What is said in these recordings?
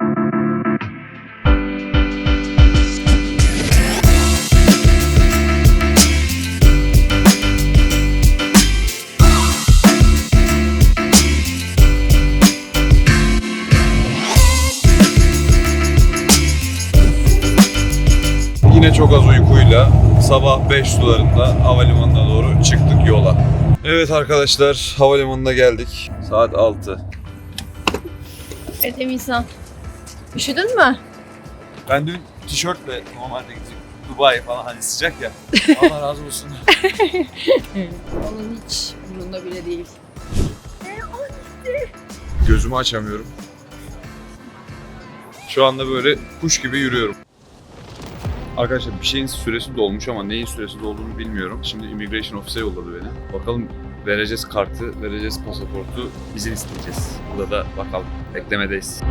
Yine çok az uykuyla sabah 5 sularında havalimanına doğru çıktık yola. Evet arkadaşlar havalimanına geldik. Saat 6. Erdem İhsan. Üşüdün mü? Ben dün tişörtle normalde gidecek Dubai falan hani sıcak ya. Allah razı olsun. Onun hiç umurunda bile değil. Gözümü açamıyorum. Şu anda böyle kuş gibi yürüyorum. Arkadaşlar bir şeyin süresi dolmuş ama neyin süresi dolduğunu bilmiyorum. Şimdi immigration office'e yolladı beni. Bakalım vereceğiz kartı, vereceğiz pasaportu, izin isteyeceğiz. Burada da bakalım beklemedeyiz.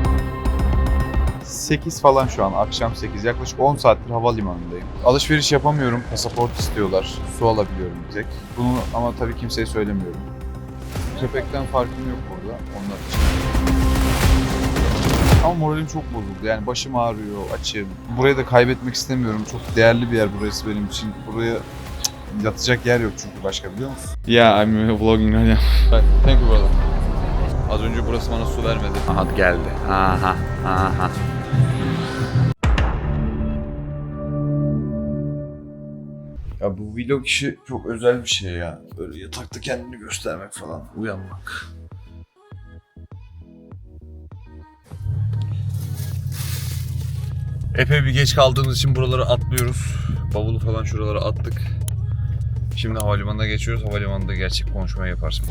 8 falan şu an, akşam 8. Yaklaşık 10 saattir havalimanındayım. Alışveriş yapamıyorum, pasaport istiyorlar. Su alabiliyorum bir tek. Bunu ama tabii kimseye söylemiyorum. Köpekten farkım yok burada, onlar için. Ama moralim çok bozuldu. Yani başım ağrıyor, açım. Burayı da kaybetmek istemiyorum. Çok değerli bir yer burası benim için. Buraya yatacak yer yok çünkü başka biliyor musun? Yeah, I'm vlogging right now. Thank you brother. Az önce burası bana su vermedi. Aha geldi. Aha, aha. Ya bu vlog işi çok özel bir şey ya. Böyle yatakta kendini göstermek falan, uyanmak. Epey bir geç kaldığımız için buraları atlıyoruz. Bavulu falan şuralara attık. Şimdi havalimanına geçiyoruz. Havalimanında gerçek konuşmayı yaparsın.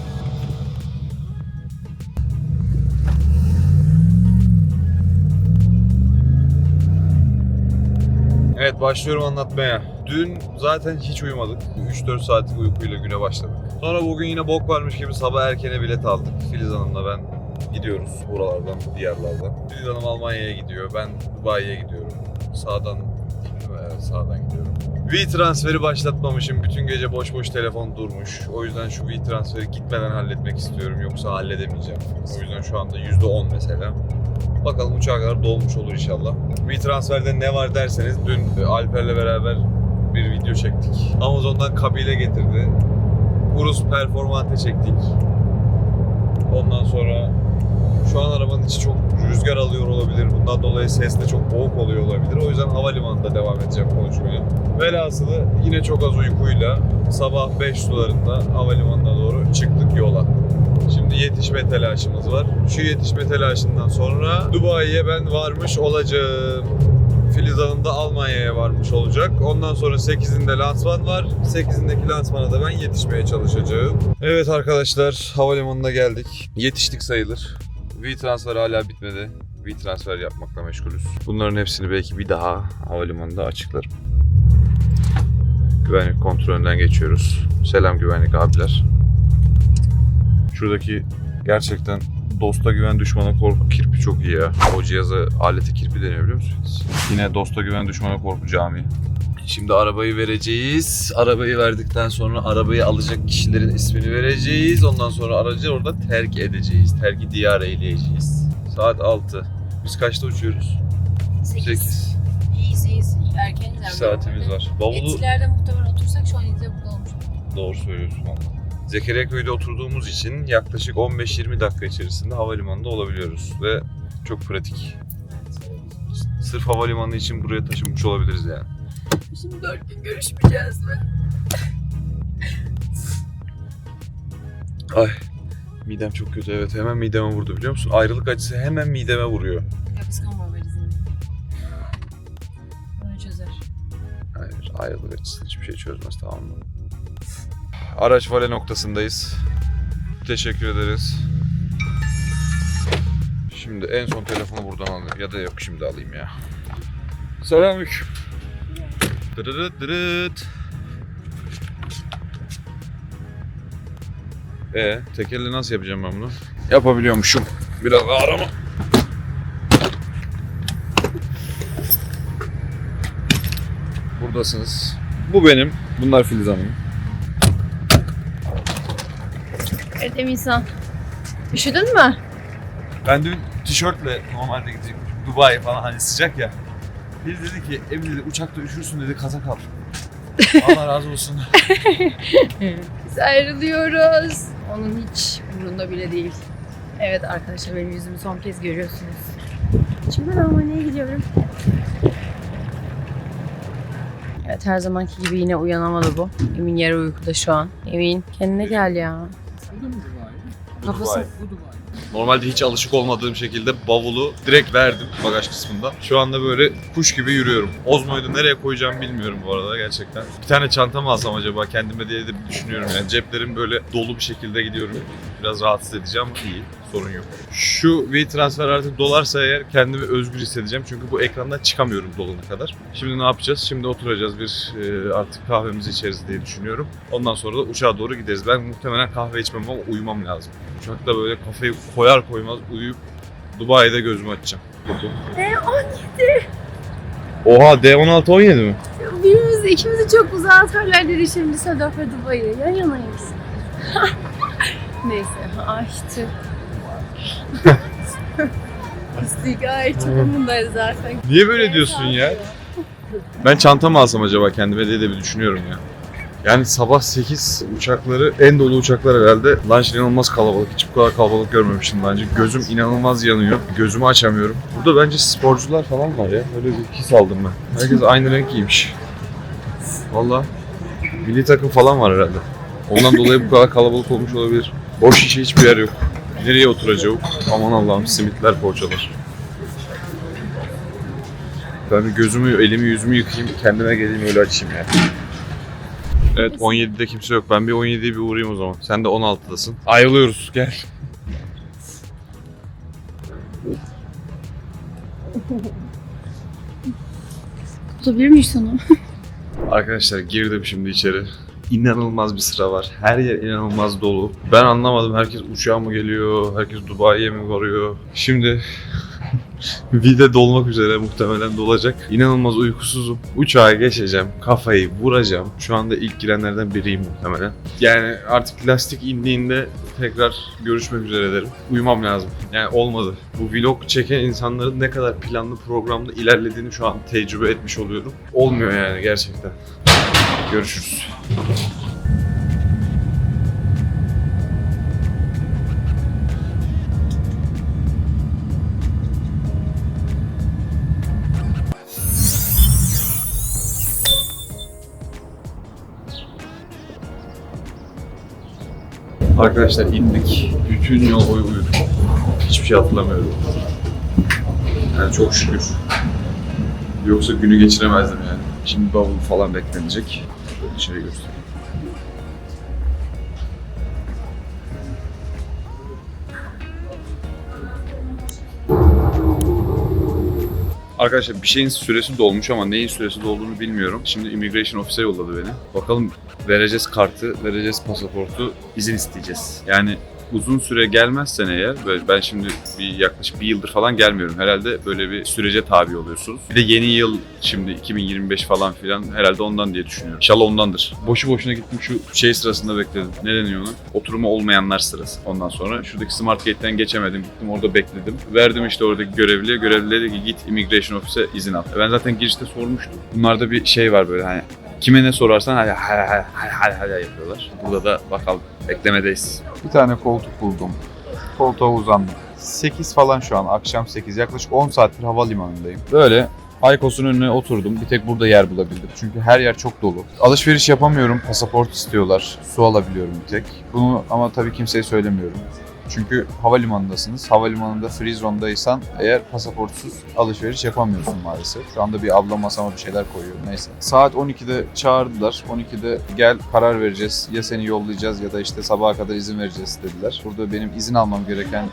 Evet başlıyorum anlatmaya. Dün zaten hiç uyumadık. 3-4 saatlik uykuyla güne başladık. Sonra bugün yine bok varmış gibi sabah erkene bilet aldık. Filiz Hanım'la ben gidiyoruz buralardan, diyarlardan. Filiz Hanım Almanya'ya gidiyor, ben Dubai'ye gidiyorum. Sağdan sağdan gidiyorum. V transferi başlatmamışım. Bütün gece boş boş telefon durmuş. O yüzden şu V transferi gitmeden halletmek istiyorum. Yoksa halledemeyeceğim. O yüzden şu anda %10 mesela. Bakalım uçağa kadar dolmuş olur inşallah. V transferde ne var derseniz dün Alper'le beraber bir video çektik. Amazon'dan kabile getirdi. Urus Performante çektik. Ondan sonra şu an arabanın içi çok rüzgar alıyor olabilir. Bundan dolayı ses de çok boğuk oluyor olabilir. O yüzden havalimanında devam edeceğim konuşmaya. Velhasılı yine çok az uykuyla sabah 5 sularında havalimanına doğru çıktık yola. Şimdi yetişme telaşımız var. Şu yetişme telaşından sonra Dubai'ye ben varmış olacağım. Filiz Hanım da Almanya'ya varmış olacak. Ondan sonra 8'inde lansman var. 8'indeki lansmana da ben yetişmeye çalışacağım. Evet arkadaşlar havalimanına geldik. Yetiştik sayılır. V-Transfer hala bitmedi. V-Transfer yapmakla meşgulüz. Bunların hepsini belki bir daha havalimanında açıklarım. Güvenlik kontrolünden geçiyoruz. Selam güvenlik abiler. Şuradaki gerçekten dosta güven düşmana korku kirpi çok iyi ya. O cihaza aleti kirpi deniyor biliyor musunuz? Yine dosta güven düşmana korku cami. Şimdi arabayı vereceğiz. Arabayı verdikten sonra arabayı alacak kişilerin ismini vereceğiz. Ondan sonra aracı orada terk edeceğiz. Terki diyar eyleyeceğiz. Saat 6. Biz kaçta uçuyoruz? 8. İyiyiz iyiyiz. Erkeniz 2 saatimiz var. Bavulu Etilerde muhtemelen otursak şu an burada olmuş. Doğru söylüyorsun valla. Zekeriya köyde oturduğumuz için yaklaşık 15-20 dakika içerisinde havalimanında olabiliyoruz ve çok pratik. Sırf havalimanı için buraya taşınmış olabiliriz yani. Şimdi dört gün görüşmeyeceğiz mi? Ay midem çok kötü evet hemen mideme vurdu biliyor musun? Ayrılık acısı hemen mideme vuruyor. Ya biz veririz. Onu çözer. Hayır ayrılık acısı hiçbir şey çözmez tamam mı? Araç vale noktasındayız. Teşekkür ederiz. Şimdi en son telefonu buradan alayım. Ya da yok şimdi alayım ya. Selamünaleyküm. Dırırıt dırıt. E tekerle nasıl yapacağım ben bunu? Yapabiliyormuşum. Biraz ağır ama. Buradasınız. Bu benim. Bunlar Filiz Hanım. Erdem İhsan. Üşüdün mü? Ben dün tişörtle normalde gidecekmiş. Dubai falan hani sıcak ya. Biz dedi ki Emin dedi uçakta üşürsün dedi kazak al. Allah razı olsun. Biz ayrılıyoruz. Onun hiç umurunda bile değil. Evet arkadaşlar benim yüzümü son kez görüyorsunuz. Şimdi ben Almanya'ya gidiyorum. Evet her zamanki gibi yine uyanamadı bu. Emin yarı uykuda şu an. Emin kendine gel ya. Kafası Normalde hiç alışık olmadığım şekilde bavulu direkt verdim bagaj kısmında. Şu anda böyle kuş gibi yürüyorum. Ozmo'yu da nereye koyacağımı bilmiyorum bu arada gerçekten. Bir tane çanta mı alsam acaba kendime diye de düşünüyorum yani. Ceplerim böyle dolu bir şekilde gidiyorum. Biraz rahatsız edeceğim ama iyi. Sorun yok. Şu V-Transfer artık dolarsa eğer kendimi özgür hissedeceğim. Çünkü bu ekrandan çıkamıyorum dolana kadar. Şimdi ne yapacağız? Şimdi oturacağız bir e, artık kahvemizi içeriz diye düşünüyorum. Ondan sonra da uçağa doğru gideriz. Ben muhtemelen kahve içmem ama uyumam lazım. Uçakta böyle kafayı koyar koymaz uyuyup Dubai'de gözümü açacağım. D17. Oha D16 17 mi? Birbirimizi ikimizi çok uzağa atarlar dedi şimdi ve Dubai'ye. Yan yanayız. Neyse. Pislik ay çok umundayız zaten. Niye böyle diyorsun ya? Ben çantamı alsam acaba kendime diye de bir düşünüyorum ya. Yani sabah 8 uçakları en dolu uçaklar herhalde. Lunch inanılmaz kalabalık. Hiç bu kadar kalabalık görmemiştim daha önce. Gözüm inanılmaz yanıyor. Gözümü açamıyorum. Burada bence sporcular falan var ya. Öyle bir his aldım ben. Herkes aynı renk giymiş. Valla milli takım falan var herhalde. Ondan dolayı bu kadar kalabalık olmuş olabilir. Boş şişe hiçbir yer yok. Nereye oturacağım? Aman Allah'ım simitler poğaçalar. Ben bir gözümü, elimi, yüzümü yıkayayım, kendime geleyim öyle açayım yani. Evet 17'de kimse yok. Ben bir 17'ye bir uğrayayım o zaman. Sen de 16'dasın. Ayrılıyoruz. Gel. Tutabilir miyiz sana? Arkadaşlar girdim şimdi içeri. İnanılmaz bir sıra var. Her yer inanılmaz dolu. Ben anlamadım. Herkes uçağa mı geliyor? Herkes Dubai'ye mi varıyor? Şimdi vide dolmak üzere muhtemelen dolacak. İnanılmaz uykusuzum. Uçağa geçeceğim. Kafayı vuracağım. Şu anda ilk girenlerden biriyim muhtemelen. Yani artık lastik indiğinde tekrar görüşmek üzere derim. Uyumam lazım. Yani olmadı. Bu vlog çeken insanların ne kadar planlı programlı ilerlediğini şu an tecrübe etmiş oluyorum. Olmuyor yani gerçekten. Görüşürüz. Arkadaşlar indik. Bütün yol boyu uyudum. Hiçbir şey hatırlamıyorum. Yani çok şükür. Yoksa günü geçiremezdim yani. Şimdi bavul falan beklenecek. İçeri göstereyim. Arkadaşlar bir şeyin süresi dolmuş ama neyin süresi dolduğunu bilmiyorum. Şimdi immigration ofise yolladı beni. Bakalım vereceğiz kartı, vereceğiz pasaportu, izin isteyeceğiz. Yani uzun süre gelmezsen eğer, böyle ben şimdi bir yaklaşık bir yıldır falan gelmiyorum. Herhalde böyle bir sürece tabi oluyorsunuz. Bir de yeni yıl şimdi 2025 falan filan herhalde ondan diye düşünüyorum. İnşallah ondandır. Boşu boşuna gittim şu şey sırasında bekledim. Ne deniyor ona? Oturumu olmayanlar sırası. Ondan sonra şuradaki Smart Gate'den geçemedim. Gittim orada bekledim. Verdim işte oradaki görevliye. Görevli dedi ki git immigration ofise izin al. Ben zaten girişte sormuştum. Bunlarda bir şey var böyle hani Kime ne sorarsan hadi hadi hadi hadi hadi yapıyorlar. Burada da bakalım beklemedeyiz. Bir tane koltuk buldum. Koltuğa uzandım. 8 falan şu an. Akşam 8. Yaklaşık 10 saattir havalimanındayım. Böyle Aykos'un önüne oturdum. Bir tek burada yer bulabildim. Çünkü her yer çok dolu. Alışveriş yapamıyorum. Pasaport istiyorlar. Su alabiliyorum bir tek. Bunu ama tabii kimseye söylemiyorum. Çünkü havalimanındasınız. Havalimanında free zone'daysan eğer pasaportsuz alışveriş yapamıyorsun maalesef. Şu anda bir abla masama bir şeyler koyuyor. Neyse. Saat 12'de çağırdılar. 12'de gel karar vereceğiz. Ya seni yollayacağız ya da işte sabaha kadar izin vereceğiz dediler. Burada benim izin almam gereken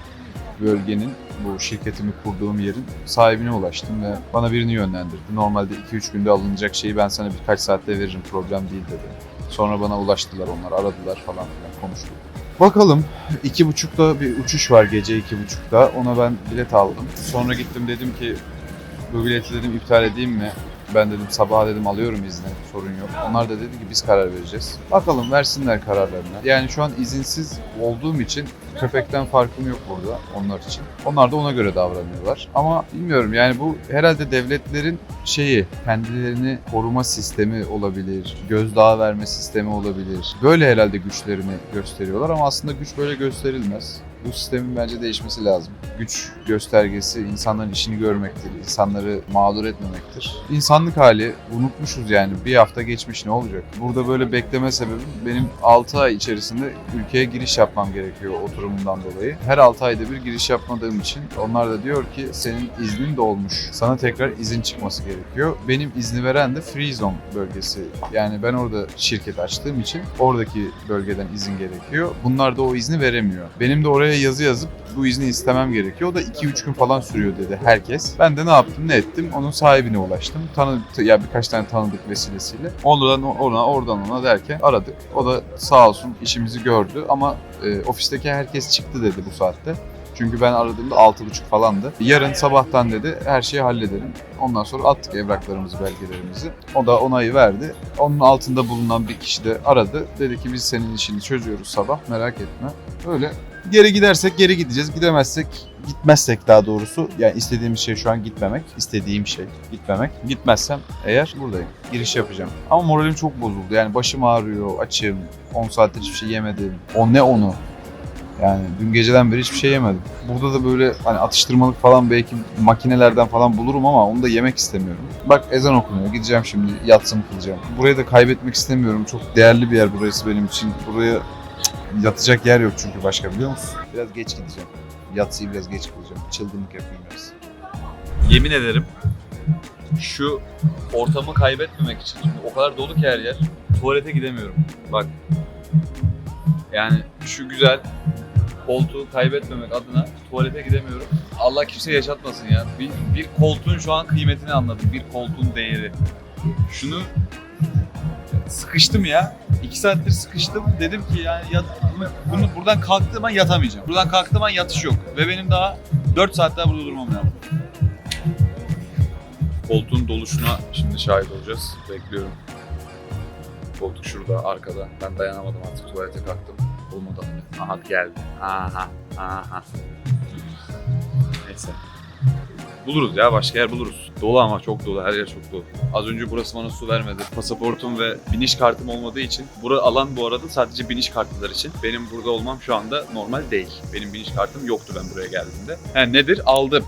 bölgenin, bu şirketimi kurduğum yerin sahibine ulaştım ve bana birini yönlendirdi. Normalde 2-3 günde alınacak şeyi ben sana birkaç saatte veririm, problem değil dedi. Sonra bana ulaştılar onlar, aradılar falan filan konuştuk. Bakalım. iki buçukta bir uçuş var gece iki buçukta. Ona ben bilet aldım. Sonra gittim dedim ki bu bileti dedim iptal edeyim mi? Ben dedim sabah dedim alıyorum izni sorun yok. Onlar da dedi ki biz karar vereceğiz. Bakalım versinler kararlarını. Yani şu an izinsiz olduğum için köpekten farkım yok burada onlar için. Onlar da ona göre davranıyorlar. Ama bilmiyorum yani bu herhalde devletlerin şeyi kendilerini koruma sistemi olabilir, gözdağı verme sistemi olabilir. Böyle herhalde güçlerini gösteriyorlar ama aslında güç böyle gösterilmez. Bu sistemin bence değişmesi lazım. Güç göstergesi insanların işini görmektir, insanları mağdur etmemektir. İnsanlık hali unutmuşuz yani bir hafta geçmiş ne olacak? Burada böyle bekleme sebebim benim 6 ay içerisinde ülkeye giriş yapmam gerekiyor oturumumdan dolayı. Her 6 ayda bir giriş yapmadığım için onlar da diyor ki senin iznin dolmuş. Sana tekrar izin çıkması gerekiyor. Benim izni veren de Free Zone bölgesi. Yani ben orada şirket açtığım için oradaki bölgeden izin gerekiyor. Bunlar da o izni veremiyor. Benim de oraya yazı yazıp bu izni istemem gerekiyor. O da 2-3 gün falan sürüyor dedi herkes. Ben de ne yaptım ne ettim onun sahibine ulaştım. Tanı ya birkaç tane tanıdık vesilesiyle. Oradan ona oradan ona derken aradık. O da sağ olsun işimizi gördü ama e, ofisteki herkes çıktı dedi bu saatte. Çünkü ben aradığımda 6.30 falandı. Yarın sabahtan dedi her şeyi halledelim. Ondan sonra attık evraklarımızı, belgelerimizi. O da onayı verdi. Onun altında bulunan bir kişi de aradı. Dedi ki biz senin işini çözüyoruz sabah merak etme. Öyle geri gidersek geri gideceğiz. Gidemezsek gitmezsek daha doğrusu yani istediğimiz şey şu an gitmemek. İstediğim şey gitmemek. Gitmezsem eğer buradayım. Giriş yapacağım. Ama moralim çok bozuldu. Yani başım ağrıyor, açım. 10 saattir hiçbir şey yemedim. O ne onu? Yani dün geceden beri hiçbir şey yemedim. Burada da böyle hani atıştırmalık falan belki makinelerden falan bulurum ama onu da yemek istemiyorum. Bak ezan okunuyor. Gideceğim şimdi yatsım kılacağım. Burayı da kaybetmek istemiyorum. Çok değerli bir yer burası benim için. Buraya yatacak yer yok çünkü başka biliyor musun? Biraz geç gideceğim. Yatsıyı biraz geç kılacağım. Çılgınlık yapayım biraz. Yemin ederim şu ortamı kaybetmemek için şimdi o kadar dolu ki her yer tuvalete gidemiyorum. Bak yani şu güzel koltuğu kaybetmemek adına tuvalete gidemiyorum. Allah kimse yaşatmasın ya. Bir, bir koltuğun şu an kıymetini anladım. Bir koltuğun değeri. Şunu sıkıştım ya. İki saattir sıkıştım. Dedim ki yani yat, bunu buradan kalktığım an yatamayacağım. Buradan kalktığım an yatış yok. Ve benim daha 4 saat daha burada durmam lazım. Koltuğun doluşuna şimdi şahit olacağız. Bekliyorum. Koltuk şurada arkada. Ben dayanamadım artık tuvalete kalktım. Olmadı. Aha geldi. Aha. Aha. Neyse. Buluruz ya başka yer buluruz. Dolu ama çok dolu. Her yer çok dolu. Az önce burası bana su vermedi. Pasaportum ve biniş kartım olmadığı için. Bura alan bu arada sadece biniş kartlılar için. Benim burada olmam şu anda normal değil. Benim biniş kartım yoktu ben buraya geldiğimde. Yani nedir? Aldım.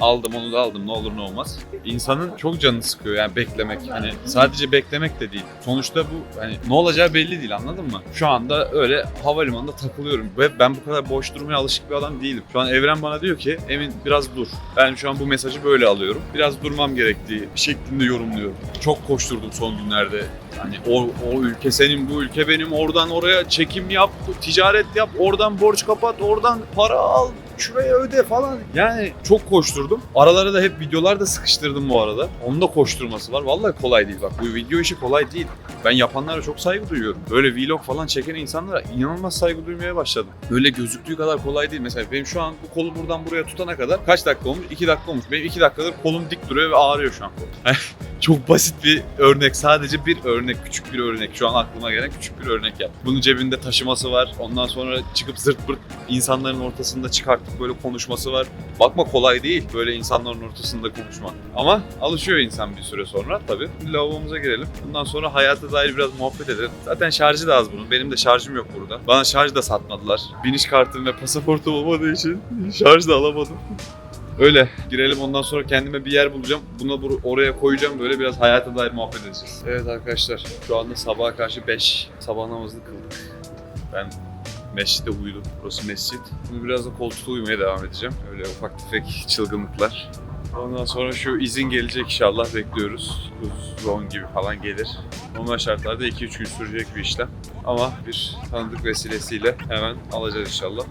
Aldım onu da aldım ne olur ne olmaz. İnsanın çok canını sıkıyor yani beklemek. Hani sadece beklemek de değil. Sonuçta bu hani ne olacağı belli değil anladın mı? Şu anda öyle havalimanında takılıyorum ve ben bu kadar boş durmaya alışık bir adam değilim. Şu an evren bana diyor ki Emin biraz dur. Ben şu an bu mesajı böyle alıyorum. Biraz durmam gerektiği şeklinde yorumluyorum. Çok koşturdum son günlerde. Hani o, o ülke senin, bu ülke benim. Oradan oraya çekim yap, ticaret yap, oradan borç kapat, oradan para al, şuraya öde falan. Yani çok koşturdum. Aralara da hep videolar da sıkıştırdım bu arada. Onun da koşturması var. Vallahi kolay değil bak. Bu video işi kolay değil. Ben yapanlara çok saygı duyuyorum. Böyle vlog falan çeken insanlara inanılmaz saygı duymaya başladım. Öyle gözüktüğü kadar kolay değil. Mesela benim şu an bu kolu buradan buraya tutana kadar kaç dakika olmuş? 2 dakika olmuş. Benim 2 dakikadır kolum dik duruyor ve ağrıyor şu an. Çok basit bir örnek. Sadece bir örnek, küçük bir örnek. Şu an aklıma gelen küçük bir örnek yap. Bunun cebinde taşıması var. Ondan sonra çıkıp zırt pırt insanların ortasında çıkartıp böyle konuşması var. Bakma kolay değil böyle insanların ortasında konuşmak. Ama alışıyor insan bir süre sonra tabii. Lavabomuza girelim. Bundan sonra hayata dair biraz muhabbet edelim. Zaten şarjı da az bunun. Benim de şarjım yok burada. Bana şarj da satmadılar. Biniş kartım ve pasaportum olmadığı için şarj da alamadım. Öyle girelim ondan sonra kendime bir yer bulacağım. Bunu oraya koyacağım böyle biraz hayata dair muhabbet edeceğiz. Evet arkadaşlar şu anda sabaha karşı 5 sabah namazını kıldık. Ben mescitte uyudum. Burası mescit. Şimdi biraz da koltukta uyumaya devam edeceğim. Öyle ufak tefek çılgınlıklar. Ondan sonra şu izin gelecek inşallah bekliyoruz. Bu zon gibi falan gelir. Normal şartlarda 2-3 gün sürecek bir işlem. Ama bir tanıdık vesilesiyle hemen alacağız inşallah.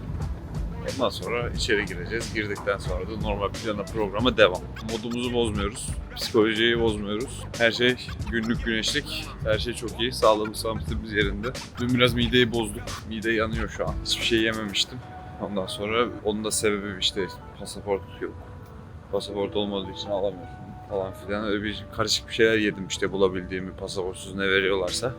Ondan sonra içeri gireceğiz. Girdikten sonra da normal plana programa devam. Modumuzu bozmuyoruz. Psikolojiyi bozmuyoruz. Her şey günlük güneşlik. Her şey çok iyi. Sağlığımız sağlıkımız yerinde. Dün biraz mideyi bozduk. Mide yanıyor şu an. Hiçbir şey yememiştim. Ondan sonra onun da sebebi işte pasaport yok. Pasaport olmadığı için alamıyorsun. falan filan. Öyle bir karışık bir şeyler yedim işte bulabildiğimi pasaportsuz ne veriyorlarsa.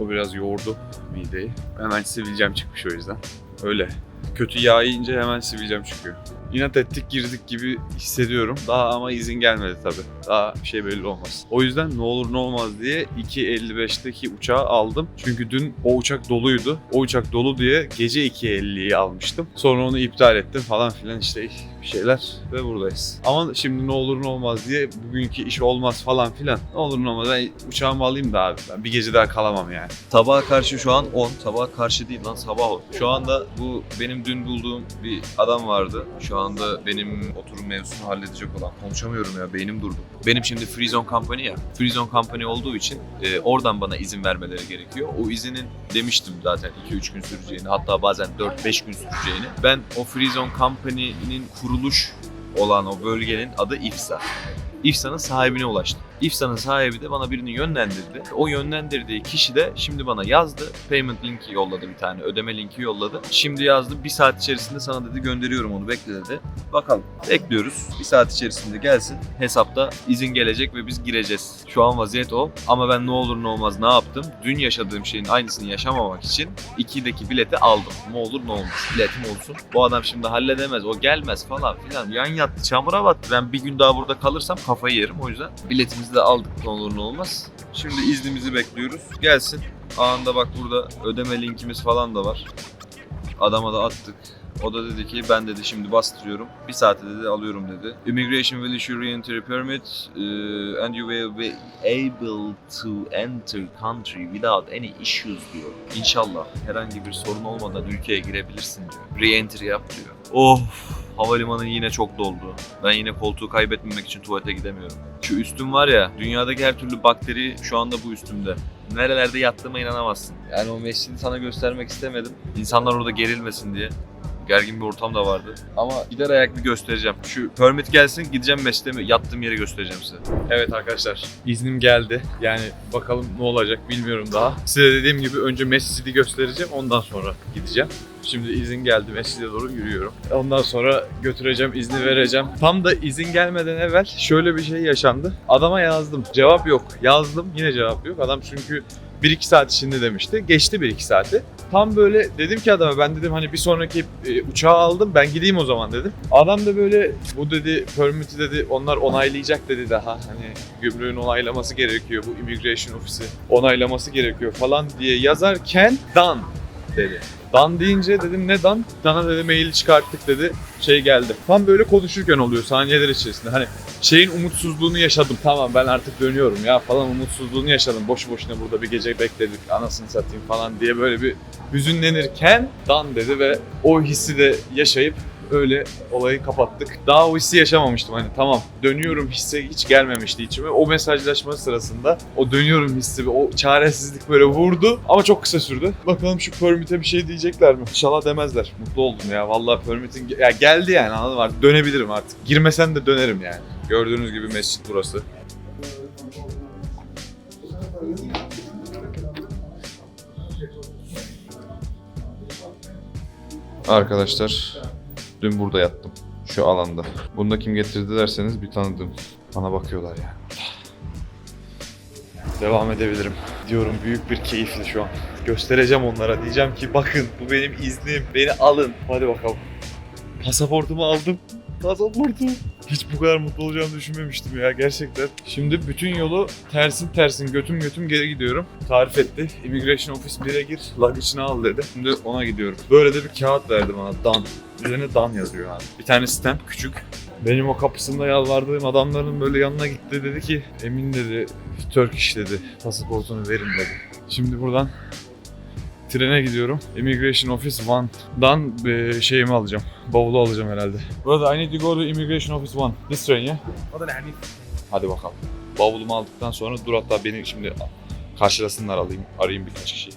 O biraz yoğurdu mideyi. Hemen sivilcem çıkmış o yüzden. Öyle. Kötü yağ yiyince hemen sivilcem çıkıyor. İnat ettik girdik gibi hissediyorum. Daha ama izin gelmedi tabii. Daha şey belli olmaz. O yüzden ne olur ne olmaz diye 2.55'teki uçağı aldım. Çünkü dün o uçak doluydu. O uçak dolu diye gece 2.50'yi almıştım. Sonra onu iptal ettim falan filan işte bir şeyler ve buradayız. Ama şimdi ne olur ne olmaz diye bugünkü iş olmaz falan filan. Ne olur ne olmaz ben uçağımı alayım da abi. Ben bir gece daha kalamam yani. Sabaha karşı şu an 10. Sabaha karşı değil lan sabah 10. Şu anda bu benim dün bulduğum bir adam vardı. Şu anda benim oturum mevzusunu halledecek olan. Konuşamıyorum ya beynim durdu. Benim şimdi Free Zone Company ya. Free Zone Company olduğu için e, oradan bana izin vermeleri gerekiyor. O izinin demiştim zaten 2-3 gün süreceğini hatta bazen 4-5 gün süreceğini. Ben o Free Zone Company'nin kuruluş olan o bölgenin adı İFSA. İFSA'nın sahibine ulaştım. İFSA'nın sahibi de bana birini yönlendirdi. O yönlendirdiği kişi de şimdi bana yazdı. Payment linki yolladı bir tane. Ödeme linki yolladı. Şimdi yazdı. Bir saat içerisinde sana dedi gönderiyorum onu bekle dedi. Bakalım. Bekliyoruz. Bir saat içerisinde gelsin. Hesapta izin gelecek ve biz gireceğiz. Şu an vaziyet o. Ama ben ne olur ne olmaz ne yaptım? Dün yaşadığım şeyin aynısını yaşamamak için 2'deki bileti aldım. Ne olur ne olmaz. Biletim olsun. Bu adam şimdi halledemez. O gelmez falan filan. Yan yattı. Çamura battı. Ben bir gün daha burada kalırsam kafayı yerim. O yüzden biletimizi de aldık ne olur ne olmaz. Şimdi iznimizi bekliyoruz. Gelsin. Anında bak burada ödeme linkimiz falan da var. Adama da attık. O da dedi ki ben dedi şimdi bastırıyorum. Bir saate dedi alıyorum dedi. Immigration will issue re-entry permit uh, and you will be able to enter country without any issues diyor. İnşallah herhangi bir sorun olmadan ülkeye girebilirsin diyor. Re-entry yap diyor. Of havalimanı yine çok doldu. Ben yine koltuğu kaybetmemek için tuvalete gidemiyorum. Şu üstüm var ya dünyadaki her türlü bakteri şu anda bu üstümde. Nerelerde yattığıma inanamazsın. Yani o mescidi sana göstermek istemedim. İnsanlar orada gerilmesin diye gergin bir ortam da vardı. Ama gider ayak bir göstereceğim. Şu permit gelsin gideceğim mesleğimi yattığım yeri göstereceğim size. Evet arkadaşlar iznim geldi. Yani bakalım ne olacak bilmiyorum daha. Size dediğim gibi önce mescidi göstereceğim ondan sonra gideceğim. Şimdi izin geldi mescide doğru yürüyorum. Ondan sonra götüreceğim, izni vereceğim. Tam da izin gelmeden evvel şöyle bir şey yaşandı. Adama yazdım. Cevap yok. Yazdım yine cevap yok. Adam çünkü 1-2 saat içinde demişti. Geçti 1-2 saati. Tam böyle dedim ki adama ben dedim hani bir sonraki e, uçağı aldım ben gideyim o zaman dedim. Adam da böyle bu dedi permit'i dedi onlar onaylayacak dedi daha hani gümrüğün onaylaması gerekiyor bu immigration ofisi onaylaması gerekiyor falan diye yazarken done dedi. Dan deyince dedim ne dan? Dan'a dedi maili çıkarttık dedi. Şey geldi. Tam böyle konuşurken oluyor saniyeler içerisinde. Hani şeyin umutsuzluğunu yaşadım. Tamam ben artık dönüyorum ya falan umutsuzluğunu yaşadım. Boşu boşuna burada bir gece bekledik anasını satayım falan diye böyle bir hüzünlenirken Dan dedi ve o hissi de yaşayıp öyle olayı kapattık. Daha o hissi yaşamamıştım hani tamam dönüyorum hissi hiç gelmemişti içime. O mesajlaşma sırasında o dönüyorum hissi o çaresizlik böyle vurdu ama çok kısa sürdü. Bakalım şu permit'e bir şey diyecekler mi? İnşallah demezler. Mutlu oldum ya vallahi permit'in ya geldi yani anladın? Artık dönebilirim artık. Girmesen de dönerim yani. Gördüğünüz gibi mescit burası. Arkadaşlar dün burada yattım. Şu alanda. Bunu da kim getirdi derseniz bir tanıdım. Bana bakıyorlar yani. Devam edebilirim. Diyorum büyük bir keyifli şu an. Göstereceğim onlara. Diyeceğim ki bakın bu benim iznim. Beni alın. Hadi bakalım. Pasaportumu aldım. Pasaportum. Hiç bu kadar mutlu olacağımı düşünmemiştim ya gerçekten. Şimdi bütün yolu tersin tersin götüm götüm geri gidiyorum. Tarif etti. Immigration Office 1'e gir, luggage'ını al dedi. Şimdi ona gidiyorum. Böyle de bir kağıt verdi bana. Dan. Üzerine Dan yazıyor abi. Bir tane stamp küçük. Benim o kapısında yalvardığım adamların böyle yanına gitti dedi ki Emin dedi Turkish dedi pasaportunu verin dedi. Şimdi buradan trene gidiyorum. Immigration Office One'dan e, şeyimi alacağım. Bavulu alacağım herhalde. Brother I need to go to Immigration Office One. This train yeah? Hadi bakalım. Bavulumu aldıktan sonra dur hatta beni şimdi karşılasınlar alayım, arayayım birkaç kişi.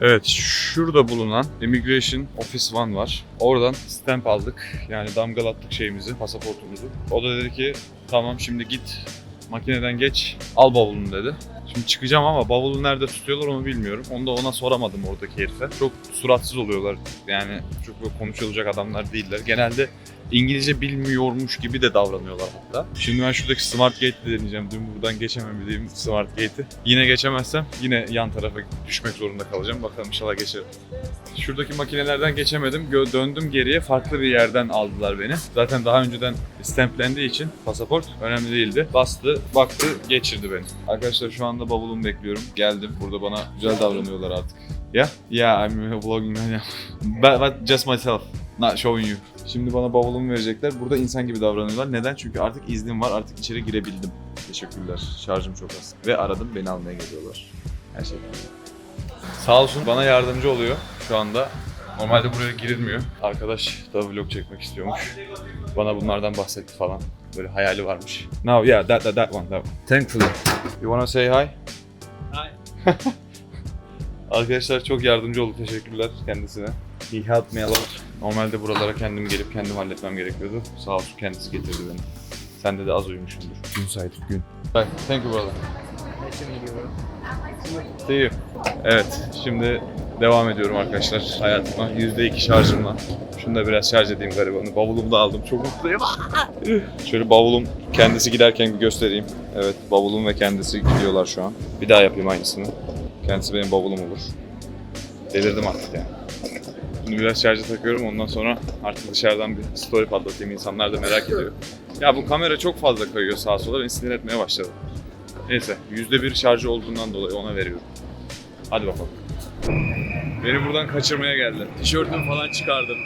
Evet, şurada bulunan Immigration Office One var. Oradan stamp aldık. Yani damgalattık şeyimizi, pasaportumuzu. O da dedi ki tamam şimdi git makineden geç, al bavulunu dedi. Şimdi çıkacağım ama bavulu nerede tutuyorlar onu bilmiyorum. Onu da ona soramadım oradaki herife. Çok suratsız oluyorlar. Yani çok böyle konuşulacak adamlar değiller. Genelde İngilizce bilmiyormuş gibi de davranıyorlar hatta. Şimdi ben şuradaki Smart Gate'de deneyeceğim. Dün buradan geçememediğim Smart Gate'i. Yine geçemezsem yine yan tarafa düşmek zorunda kalacağım. Bakalım inşallah geçerim. Şuradaki makinelerden geçemedim. Döndüm geriye. Farklı bir yerden aldılar beni. Zaten daha önceden stemplendiği için pasaport önemli değildi. Bastı, baktı, geçirdi beni. Arkadaşlar şu anda bavulumu bekliyorum. Geldim. Burada bana güzel davranıyorlar artık. Yeah? Yeah, I'm vlogging. Yeah. But, but just myself. Not showing you. Şimdi bana bavulumu verecekler. Burada insan gibi davranıyorlar. Neden? Çünkü artık iznim var. Artık içeri girebildim. Teşekkürler. Şarjım çok az. Ve aradım. Beni almaya geliyorlar. Her şey tamam. Sağ olsun bana yardımcı oluyor şu anda. Normalde buraya girilmiyor. Arkadaş da vlog çekmek istiyormuş. Bana bunlardan bahsetti falan. Böyle hayali varmış. Now yeah that that that one that one. Thankfully. You wanna say hi? Hi. Arkadaşlar çok yardımcı oldu. Teşekkürler kendisine. He helped me a lot. Normalde buralara kendim gelip kendim halletmem gerekiyordu. Sağ olsun kendisi getirdi beni. Sen de, az uyumuşsundur. Gün saydık gün. Bye. Thank you brother. See you. Evet, şimdi devam ediyorum arkadaşlar hayatıma. %2 şarjımla. Şunu da biraz şarj edeyim garibanı. Bavulumu da aldım. Çok mutluyum. Şöyle bavulum kendisi giderken bir göstereyim. Evet, bavulum ve kendisi gidiyorlar şu an. Bir daha yapayım aynısını. Kendisi benim bavulum olur. Delirdim artık yani. Şimdi biraz şarja takıyorum ondan sonra artık dışarıdan bir story patlatayım. İnsanlar da merak ediyor. Ya bu kamera çok fazla kayıyor sağa sola. Beni sinir etmeye başladı. Neyse %1 şarjı olduğundan dolayı ona veriyorum. Hadi bakalım. Beni buradan kaçırmaya geldi. Tişörtümü falan çıkardım.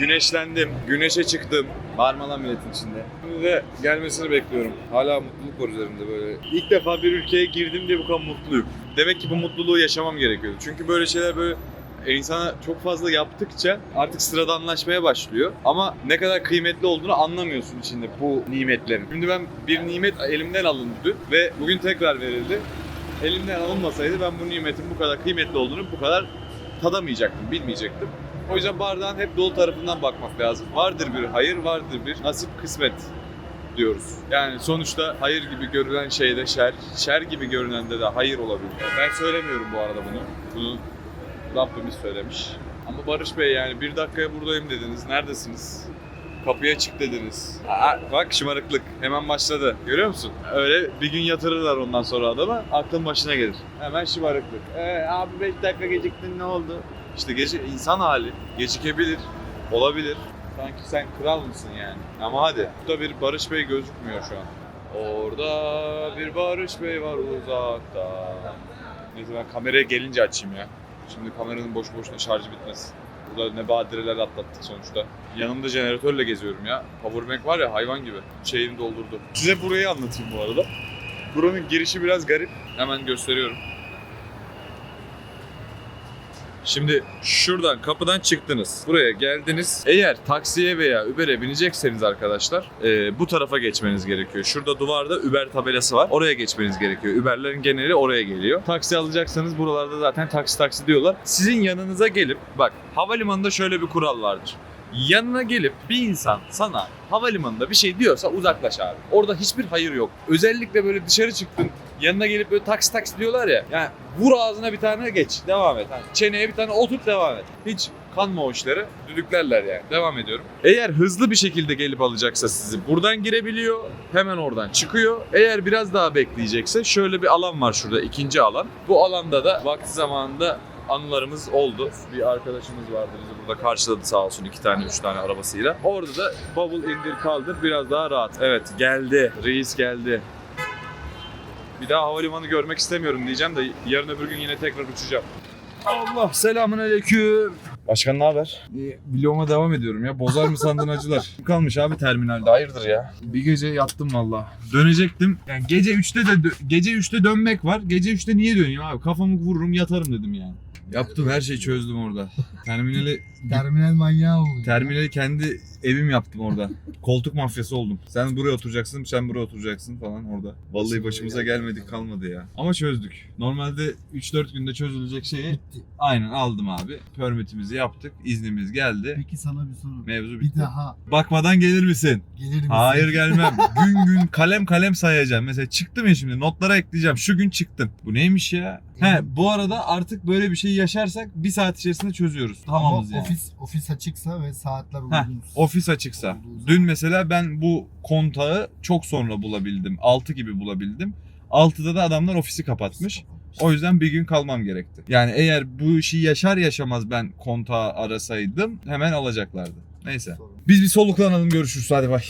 Güneşlendim. Güneşe çıktım. Bağırma lan milletin içinde. Şimdi de gelmesini bekliyorum. Hala mutluluk var üzerimde böyle. İlk defa bir ülkeye girdim diye bu kadar mutluyum. Demek ki bu mutluluğu yaşamam gerekiyordu. Çünkü böyle şeyler böyle insana çok fazla yaptıkça artık sıradanlaşmaya başlıyor. Ama ne kadar kıymetli olduğunu anlamıyorsun içinde bu nimetlerin. Şimdi ben bir nimet elimden alındı ve bugün tekrar verildi. Elimden alınmasaydı ben bu nimetin bu kadar kıymetli olduğunu bu kadar tadamayacaktım, bilmeyecektim. O yüzden bardağın hep dolu tarafından bakmak lazım. Vardır bir hayır, vardır bir nasip, kısmet diyoruz. Yani sonuçta hayır gibi görülen şeyde şer, şer gibi görünende de hayır olabilir. Ben söylemiyorum bu arada bunu. Bunu Rabbimiz söylemiş. Ama Barış Bey yani bir dakikaya buradayım dediniz. Neredesiniz? Kapıya çık dediniz. Aa, bak şımarıklık hemen başladı. Görüyor musun? Öyle bir gün yatırırlar ondan sonra adama aklın başına gelir. Hemen şımarıklık. Ee, abi 5 dakika geciktin ne oldu? İşte gece insan hali. Gecikebilir. Olabilir. Sanki sen kral mısın yani? Ama hadi. Burada bir Barış Bey gözükmüyor şu an. Orada bir Barış Bey var uzakta. Neyse ben kameraya gelince açayım ya. Şimdi kameranın boş boşuna şarjı bitmez. Burada ne badireler atlattık sonuçta. Yanımda jeneratörle geziyorum ya. Powerbank var ya hayvan gibi. Şeyini doldurdu. Size burayı anlatayım bu arada. Buranın girişi biraz garip. Hemen gösteriyorum. Şimdi şuradan kapıdan çıktınız. Buraya geldiniz. Eğer taksiye veya Uber'e binecekseniz arkadaşlar e, bu tarafa geçmeniz gerekiyor. Şurada duvarda Uber tabelası var. Oraya geçmeniz gerekiyor. Uber'lerin geneli oraya geliyor. Taksi alacaksanız buralarda zaten taksi taksi diyorlar. Sizin yanınıza gelip bak havalimanında şöyle bir kural vardır. Yanına gelip bir insan sana havalimanında bir şey diyorsa uzaklaş abi. Orada hiçbir hayır yok. Özellikle böyle dışarı çıktın yanına gelip böyle taksi taksi diyorlar ya. Yani vur ağzına bir tane geç. Devam et. Hani çeneye bir tane otur devam et. Hiç kanma o işleri. Düdüklerler yani. Devam ediyorum. Eğer hızlı bir şekilde gelip alacaksa sizi buradan girebiliyor. Hemen oradan çıkıyor. Eğer biraz daha bekleyecekse şöyle bir alan var şurada. ikinci alan. Bu alanda da vakti zamanında anılarımız oldu. Bir arkadaşımız vardı bizi burada karşıladı sağ olsun iki tane üç tane arabasıyla. Orada da bavul indir kaldır biraz daha rahat. Evet geldi. Reis geldi. Bir daha havalimanı görmek istemiyorum diyeceğim de yarın öbür gün yine tekrar uçacağım. Allah selamun aleyküm. Başkan ne haber? vloguma devam ediyorum ya. Bozar mı sandın acılar? Kalmış abi terminalde. Hayırdır ya? Bir gece yattım valla. Dönecektim. Yani gece 3'te de dö- gece 3'te dönmek var. Gece 3'te niye döneyim abi? Kafamı vururum yatarım dedim yani. Yaptım her şeyi çözdüm orada. Terminali Terminal manyağı oldu. terminali kendi evim yaptım orada. Koltuk mafyası oldum. Sen buraya oturacaksın, sen buraya oturacaksın falan orada. Vallahi başımıza gelmedik kalmadı ya. Ama çözdük. Normalde 3-4 günde çözülecek şeyi aynen aldım abi. Permitimizi yaptık, iznimiz geldi. Peki sana bir soru. Mevzu Bir bitti. daha Bakmadan gelir misin? gelir misin? Hayır gelmem. gün gün kalem kalem sayacağım. Mesela çıktım ya şimdi notlara ekleyeceğim. Şu gün çıktım. Bu neymiş ya? He bu arada artık böyle bir şey yaşarsak bir saat içerisinde çözüyoruz. Ama Tamamız yani. ofis, ofis açıksa ve saatler uygunsa. Ofis açıksa. Dün mesela ben bu kontağı çok sonra bulabildim. 6 gibi bulabildim. 6'da da adamlar ofisi kapatmış. O yüzden bir gün kalmam gerekti. Yani eğer bu işi yaşar yaşamaz ben kontağı arasaydım hemen alacaklardı. Neyse. Biz bir soluklanalım görüşürüz hadi bay.